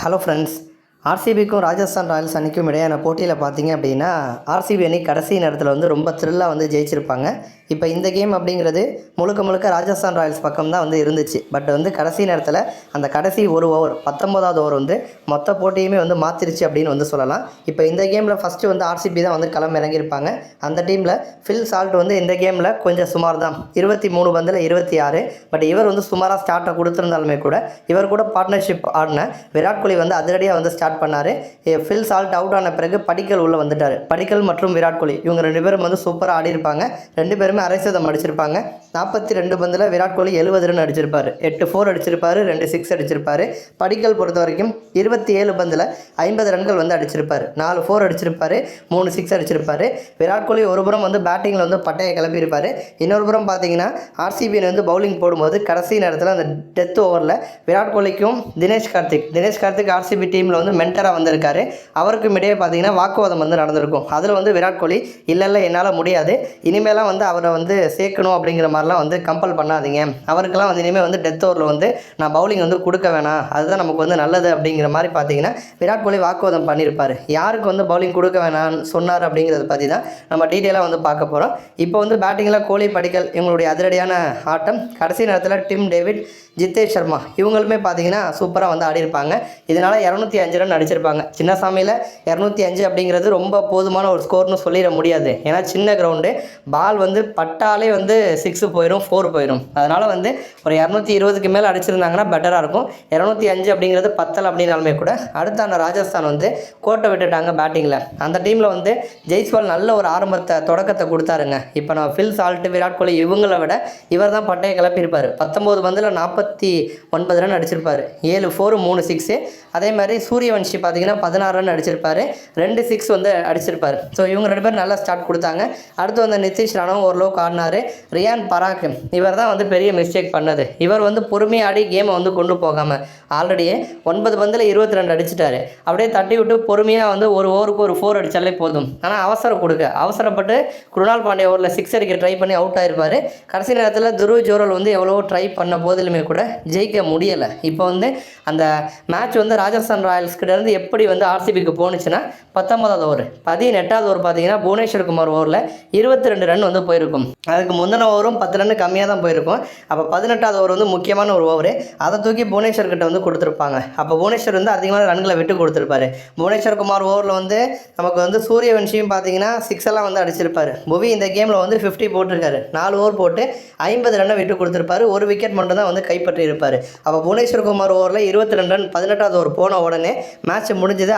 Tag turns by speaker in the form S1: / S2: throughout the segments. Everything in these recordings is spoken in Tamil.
S1: ஹலோ ஃப்ரெண்ட்ஸ் ஆர்சிபிக்கும் ராஜஸ்தான் ராயல்ஸ் அணிக்கும் இடையான போட்டியில் பார்த்தீங்க அப்படின்னா ஆர்சிபி அணி கடைசி நேரத்தில் வந்து ரொம்ப த்ரில்லாக வந்து ஜெயிச்சிருப்பாங்க. இப்போ இந்த கேம் அப்படிங்கிறது முழுக்க முழுக்க ராஜஸ்தான் ராயல்ஸ் பக்கம் தான் வந்து இருந்துச்சு. பட் வந்து கடைசி நேரத்தில் அந்த கடைசி ஒரு ஓவர் பத்தொன்பதாவது ஓவர் வந்து மொத்த போட்டியுமே வந்து மாற்றிருச்சு அப்படின்னு வந்து சொல்லலாம். இப்போ இந்த கேமில் ஃபஸ்ட்டு வந்து ஆர்சிபி தான் வந்து களம் இறங்கியிருப்பாங்க. அந்த டீமில் ஃபில் சால்ட் வந்து இந்த கேமில் கொஞ்சம் சுமார் தான் இருபத்தி மூணு பந்தில் இருபத்தி ஆறு. பட் இவர் வந்து சுமாராக ஸ்டார்ட்டை கொடுத்துருந்தாலுமே கூட இவர் கூட பார்ட்னர்ஷிப் ஆடின விராட் கோலி வந்து அதிரடியாக வந்து ஸ்டார்ட் பண்ணார். ஃபில் சால்ட் அவுட் ஆன பிறகு படிக்கல் உள்ளே வந்துட்டார். படிக்கல் மற்றும் விராட் கோலி இவங்க ரெண்டு பேரும் வந்து சூப்பராக ஆடி இருப்பாங்க ரெண்டு பேருமே அரை சதம் அடிச்சிருப்பாங்க. நாற்பத்தி ரெண்டு பந்தில் விராட் கோலி எழுபது ரன் அடிச்சிருப்பார். எட்டு ஃபோர் அடிச்சிருப்பார் ரெண்டு சிக்ஸ் அடிச்சிருப்பாரு. படிக்கல் பொறுத்த வரைக்கும் இருபத்தி ஏழு பந்தில் ஐம்பது ரன்கள் வந்து அடிச்சிருப்பார். நாலு ஃபோர் அடிச்சிருப்பார் மூணு சிக்ஸ் அடிச்சிருப்பார். விராட் கோலி ஒரு புறம் வந்து பேட்டிங்கில் வந்து பட்டையை கிளப்பியிருப்பார். இன்னொரு புறம் பார்த்தீங்கன்னா ஆர்சிபியில் வந்து பவுலிங் போடும்போது கடைசி நேரத்தில் அந்த டெத் ஓவரில் விராட் கோலிக்கும் தினேஷ் கார்த்திக் தினேஷ் கார்த்திக் ஆர்சிபி டீமில் வந்து மென்டராக வந்திருக்காரு. அவருக்கும் இடையே பார்த்தீங்கன்னா வாக்குவாதம் வந்து நடந்திருக்கும். அதில் வந்து விராட் கோலி இல்லை இல்லை என்னால் முடியாது. இனிமேலாம் வந்து அவரை வந்து சேர்க்கணும் அப்படிங்கிற மாதிரிலாம் வந்து கம்பல் பண்ணாதீங்க. அவருக்கெல்லாம் வந்து இனிமேல் வந்து டெத் ஓவரில் வந்து நான் பவுலிங் வந்து கொடுக்க வேணாம். அதுதான் நமக்கு வந்து நல்லது அப்படிங்கிற மாதிரி பார்த்தீங்கன்னா விராட் கோலி வாக்குவாதம் பண்ணியிருப்பார் யாருக்கு வந்து பவுலிங் கொடுக்க வேணாம்னு சொன்னார் அப்படிங்கிறத பற்றி தான் நம்ம டீட்டெயிலாக வந்து பார்க்க போகிறோம் இப்போ வந்து பேட்டிங்கில் கோலி படிக்கல் இவங்களுடைய அதிரடியான ஆட்டம். கடைசி நேரத்தில் டிம் டேவிட் ஜித்தேஷ் சர்மா இவங்களுமே பார்த்தீங்கன்னா சூப்பராக வந்து ஆடிருப்பாங்க இதனால் இரநூத்தி அஞ்சு ரன் அடிச்சிருப்பாங்க சின்னசாமியில் இரநூத்தி அஞ்சு அப்படிங்கிறது ரொம்ப போதுமான ஒரு ஸ்கோர்னு சொல்லிட முடியாது. ஏன்னா சின்ன கிரவுண்டு பால் வந்து பட்டாலே வந்து சிக்ஸு போயிடும் ஃபோர் போயிடும் அதனால் வந்து ஒரு இரநூத்தி இருபதுக்கு மேலே அடிச்சிருந்தாங்கன்னா பெட்டராக இருக்கும். இரநூத்தி அஞ்சு அப்படிங்கிறது பத்தல் அப்படின்னாலுமே கூட அடுத்த அந்த ராஜஸ்தான் வந்து கோட்டை விட்டுட்டாங்க பேட்டிங்கில் அந்த டீமில் வந்து ஜெய்ஸ்வால் நல்ல ஒரு ஆரம்பத்தை தொடக்கத்தை கொடுத்தாருங்க. இப்போ நான் ஃபில் சால்ட் விராட் கோலி இவங்கள விட இவர் தான் பட்டையை கிளப்பியிருப்பார். பத்தொம்போது பந்தில் நாற்பத்தி ஒன்பது ரன் அடிச்சிருப்பார். ஏழு ஃபோரு மூணு சிக்ஸு அதே மாதிரி சூரியவன்ஷி பார்த்தீங்கன்னா பதினாறு ரன் அடிச்சிருப்பார். ரெண்டு சிக்ஸ் வந்து அடிச்சிருப்பார். ஸோ இவங்க ரெண்டு பேரும் நல்லா ஸ்டார்ட் கொடுத்தாங்க. அடுத்து வந்து நிதிஷ் ராணவும் ஓரளவுக்கு ஆடினார். ரியான் பராக் இவர் தான் வந்து பெரிய மிஸ்டேக் பண்ணது. இவர் வந்து பொறுமையாக ஆடி கேமை வந்து கொண்டு போகாமல் ஆல்ரெடியே ஒன்பது பந்தில் இருபத்தி ரெண்டு அடிச்சிட்டாரு. அப்படியே தட்டி விட்டு பொறுமையாக வந்து ஒரு ஓவருக்கு ஒரு ஃபோர் அடித்தாலே போதும். ஆனால் அவசரம் கொடுக்க அவசரப்பட்டு குருணால் பாண்டிய ஓவரில் சிக்ஸ் அடிக்க ட்ரை பண்ணி அவுட் ஆயிருப்பார். கடைசி நேரத்தில் துருவ் ஜோரல் வந்து எவ்வளவோ ட்ரை பண்ண போதிலுமே கூட ஜெயிக்க முடியலை. இப்போ வந்து அந்த மேட்ச் வந்து ராஜஸ்தான் ராயல்ஸ் கிட்டேருந்து எப்படி வந்து ஆர்சிபிக்கு போணுச்சுன்னா பத்தொன்பதாவது ஓவர். பதினெட்டாவது ஓவர் பார்த்தீங்கன்னா புவனேஸ்வர் குமார் ஓவரில் இருபத்தி ரெண்டு ரன் வந்து போயிருக்கும். அதுக்கு முந்தின ஓவரும் பத்து ரன் கம்மியாக தான் போயிருக்கும். அப்போ பதினெட்டாவது ஓவர் வந்து முக்கியமான ஒரு ஓவர். அதை தூக்கி புவனேஸ்வர் கிட்ட வந்து கொடுத்துருப்பாங்க. அப்போ புவனேஸ்வர் வந்து அதிகமான ரன்களை விட்டு கொடுத்துருப்பாரு. புவனேஸ்வர் குமார் ஓவரில் வந்து நமக்கு வந்து சூரியவன்ஷியும் பார்த்தீங்கன்னா சிக்ஸ் எல்லாம் வந்து அடிச்சிருப்பாரு. புவி இந்த கேமில் வந்து ஃபிஃப்டி போட்டிருக்காரு. நாலு ஓவர் போட்டு ஐம்பது ரன்னை விட்டு கொடுத்துருப்பாரு. ஒரு விக்கெட் மட்டும் தான் வந்து கைப்பற்றி இருப்பார் அப்போ புவனேஸ்வர் குமார் ஓவரில் இருபத்தி ரெண்டு ரன் பதினெட்டாவது ஓவர் போன உடனே மேட்ச் முடிஞ்சது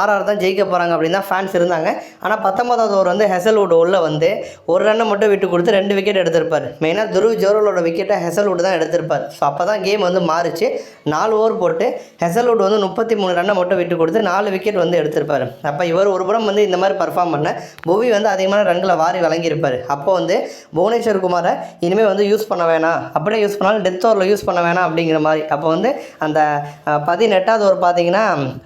S1: ஆர்ஆர் தான் ஜெயிக்க போகிறாங்க அப்படின்னு தான் ஃபேன்ஸ் இருந்தாங்க. ஆனால் பத்தொன்பதாவது ஓவர் வந்து ஹெசல்வுட் உள்ள வந்து ஒரு ரன்னை மட்டும் விட்டு கொடுத்து ரெண்டு விக்கெட் எடுத்திருப்பார். மெயினாக துருவ் ஜோரலோட விக்கெட்டை ஹெசல்வுட் தான் எடுத்திருப்பார். ஸோ அப்போ தான் கேம் வந்து மாறிச்சு. நாலு ஓவர் போட்டு ஹெசல்வுட் வந்து முப்பத்தி மூணு ரன்னை மட்டும் விட்டு கொடுத்து நாலு விக்கெட் வந்து எடுத்திருப்பார். அப்போ இவர் ஒரு புறம் வந்து இந்த மாதிரி பர்ஃபார்ம் பண்ண புவி வந்து அதிகமான ரன்களை வாரி வழங்கியிருப்பார். அப்போ வந்து புவனேஸ்வர் குமாரை இனிமேல் வந்து யூஸ் பண்ண வேணாம். அப்படியே யூஸ் பண்ணாலும் டெத் ஓவரில் யூஸ் பண்ண வேணாம் அப்படிங்கிற மாதிரி. அப்போ வந்து அந்த பதினெட்டாவது பதினெட்டாவது ஓவர் பார்த்தீங்கன்னா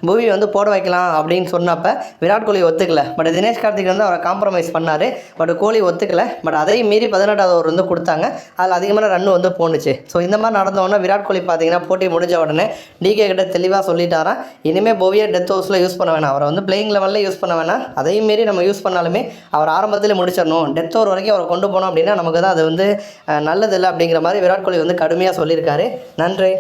S1: புவி வந்து போட வைக்கலாம் அப்படின்னு சொன்னப்போ விராட் கோலி ஒத்துக்கல. பட் தினேஷ் கார்த்திக் வந்து அவரை காம்ப்ரமைஸ் பண்ணார். பட் கோலி ஒத்துக்கல. பட் அதையும் மீறி பதினெட்டாவது ஓவர் வந்து கொடுத்தாங்க. அதில் அதிகமான ரன் வந்து போணுச்சு. ஸோ இந்த மாதிரி நடந்தவொடனே விராட் கோலி பார்த்தீங்கன்னா போட்டி முடிஞ்ச உடனே டிகே கிட்ட தெளிவாக சொல்லிட்டாராம். இனிமேல் புவியை டெத் ஹவுஸில் யூஸ் பண்ண வேணாம். அவரை வந்து பிளேயிங் லெவலில் யூஸ் பண்ண வேணாம். அதையும் மீறி நம்ம யூஸ் பண்ணாலுமே அவர் ஆரம்பத்தில் முடிச்சிடணும். டெத் ஓவர் வரைக்கும் அவரை கொண்டு போனோம் அப்படின்னா நமக்கு தான் அது வந்து நல்லதில்லை அப்படிங்கிற மாதிரி விராட் கோலி வந்து கடுமையாக சொல்லியிருக்காரு. நன்றி.